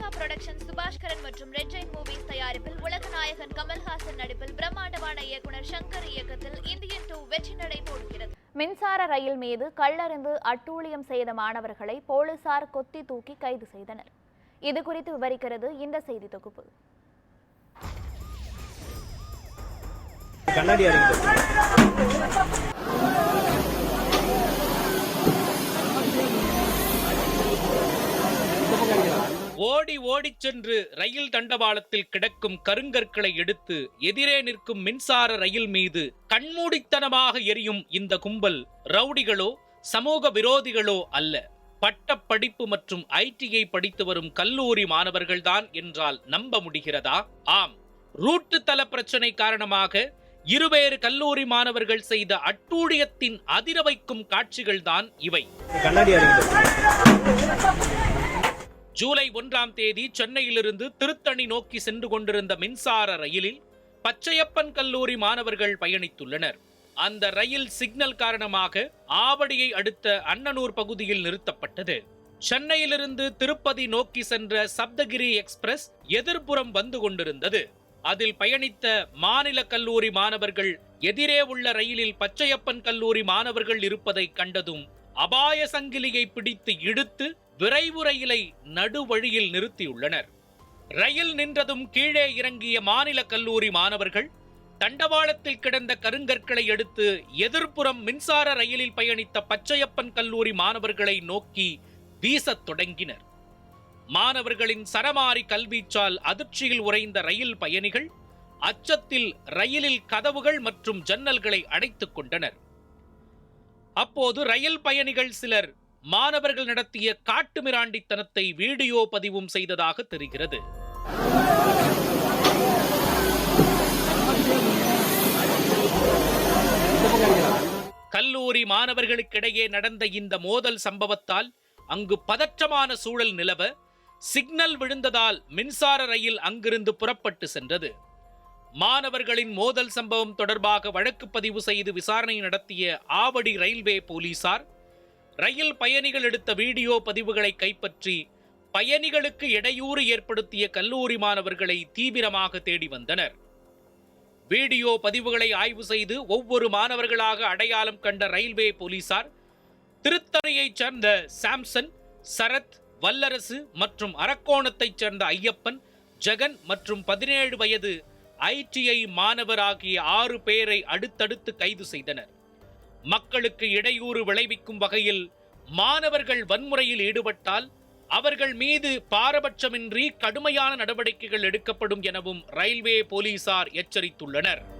Lyca production Subaskaran மற்றும் red Jain movies தயாரிப்பில் உலகநாயகன் கமல்ஹாசன் நடிப்பில் பிரம்மாண்டமான இயக்குனர் சங்கர் இயக்கத்தில் இந்தியன் டூ வெற்றி நடை போடுகிறது. மின்சார ரயில் மீது கள்ளறிந்து அட்டூழியம் செய்த மாணவர்களை போலீசார் கொத்தி தூக்கி கைது செய்தனர். இது குறித்து விவரிக்கிறது இந்த செய்தி தொகுப்பு. கண்ணாடி ஓடி ஓடிச் சென்று ரயில் தண்டவாளத்தில் கிடக்கும் கருங்கற்களை எடுத்து எதிரே நிற்கும் மின்சார ரயில் மீது கண்மூடித்தனமாக எரியும் இந்த கும்பல் ரவுடிகளோ சமூக விரோதிகளோ அல்ல. பட்ட படிப்பு மற்றும் ஐடிஐ படித்து வரும் கல்லூரி மாணவர்கள்தான் என்றால் நம்ப முடிகிறதா? ஆம். ரூட்டு தல பிரச்சனை காரணமாக இருவேறு கல்லூரி மாணவர்கள் செய்த அட்டூழியத்தின் அதிர வைக்கும் காட்சிகள்தான் இவை. ஜூலை ஒன்றாம் தேதி சென்னையிலிருந்து திருத்தணி நோக்கி சென்று கொண்டிருந்த மின்சார ரயிலில் பச்சையப்பன் கல்லூரி மாணவர்கள் பயணித்துள்ளனர். அந்த ரயில் சிக்னல் காரணமாக ஆவடியை அடுத்த அன்னனூர் பகுதியில் நிறுத்தப்பட்டது. சென்னையிலிருந்து திருப்பதி நோக்கி சென்ற சப்தகிரி எக்ஸ்பிரஸ் எதிர்ப்புறம் வந்து கொண்டிருந்தது. அதில் பயணித்த மாநில கல்லூரி மாணவர்கள் எதிரே உள்ள ரயிலில் பச்சையப்பன் கல்லூரி மாணவர்கள் இருப்பதை கண்டதும் அபாய சங்கிலியை பிடித்து இழுத்து விரைவு ரயிலை நடுவழியில் நிறுத்தியுள்ளனர். ரயில் நின்றதும் கீழே இறங்கிய மாநில கல்லூரி மாணவர்கள் தண்டவாளத்தில் கிடந்த கருங்கற்களை எடுத்து எதிர்ப்புறம் மின்சார ரயிலில் பயணித்த பச்சையப்பன் கல்லூரி மாணவர்களை நோக்கி வீசத் தொடங்கினர். மாணவர்களின் சரமாரி கல்வீச்சால் அதிர்ச்சியில் உறைந்த ரயில் பயணிகள் அச்சத்தில் ரயிலில் கதவுகள் மற்றும் ஜன்னல்களை அடைத்துக் கொண்டனர். அப்போது ரயில் பயணிகள் சிலர் மாணவர்கள் நடத்திய காட்டுமிராண்டித்தனத்தை வீடியோ பதிவும் செய்ததாக தெரிகிறது. கல்லூரி மாணவர்களுக்கிடையே நடந்த இந்த மோதல் சம்பவத்தால் அங்கு பதற்றமான சூழல் நிலவ சிக்னல் விழுந்ததால் மின்சார ரயில் அங்கிருந்து புறப்பட்டு சென்றது. மாணவர்களின் மோதல் சம்பவம் தொடர்பாக வழக்கு பதிவு செய்து விசாரணை நடத்திய ஆவடி ரயில்வே போலீசார் ரயில் பயணிகள் எடுத்த வீடியோ பதிவுகளை கைப்பற்றி பயணிகளுக்கு இடையூறு ஏற்படுத்திய கல்லூரி மாணவர்களை தீவிரமாக தேடி வந்தனர். வீடியோ பதிவுகளை ஆய்வு செய்து ஒவ்வொரு மாணவர்களாக அடையாளம் கண்ட ரயில்வே போலீசார் திருத்தணியைச் சேர்ந்த சாம்சன் சரத் வல்லரசு மற்றும் அரக்கோணத்தைச் சேர்ந்த ஐயப்பன் ஜெகன் மற்றும் பதினேழு வயது ஐடிஐ மாணவர் ஆகிய ஆறு பேரை அடுத்தடுத்து கைது செய்தனர். மக்களுக்கு இடையூறு விளைவிக்கும் வகையில் மாணவர்கள் வன்முறையில் ஈடுபட்டால் அவர்கள் மீது பாரபட்சமின்றி கடுமையான நடவடிக்கைகள் எடுக்கப்படும் எனவும் ரயில்வே போலீசார் எச்சரித்துள்ளனர்.